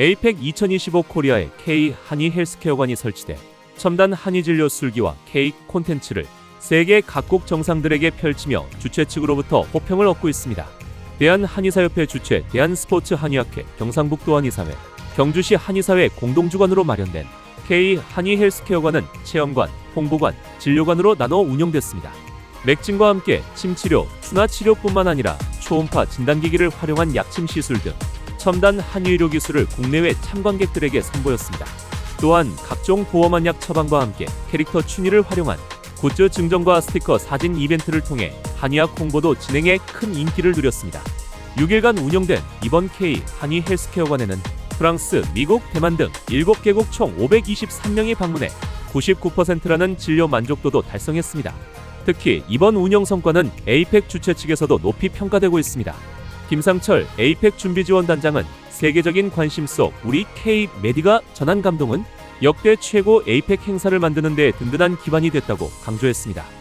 에이펙 2025 코리아의 K 한의 헬스케어관이 설치돼 첨단 한의 진료 술기와 K 콘텐츠를 세계 각국 정상들에게 펼치며 주최 측으로부터 호평을 얻고 있습니다. 대한한의사협회 주최 대한스포츠 한의학회 경상북도 한의사회 경주시 한의사회 공동주관으로 마련된 K 한의 헬스케어관은 체험관, 홍보관, 진료관으로 나눠 운영됐습니다. 맥진과 함께 침치료, 순화치료뿐만 아니라 초음파 진단기기를 활용한 약침 시술 등 첨단 한의의료 기술을 국내외 참관객들에게 선보였습니다. 또한 각종 보험한 약 처방과 함께 캐릭터 춘의를 활용한 굿즈 증정과 스티커 사진 이벤트를 통해 한의학 홍보도 진행해 큰 인기를 누렸습니다. 6일간 운영된 이번 K 한의 헬스케어관에는 프랑스, 미국, 대만 등 7개국 총 523명이 방문해 99%라는 진료 만족도도 달성했습니다. 특히 이번 운영 성과는 에이펙 주최 측에서도 높이 평가되고 있습니다. 김상철 에이펙 준비지원단장은 세계적인 관심 속 우리 K 메디가 전한 감동은 역대 최고 에이펙 행사를 만드는 데 든든한 기반이 됐다고 강조했습니다.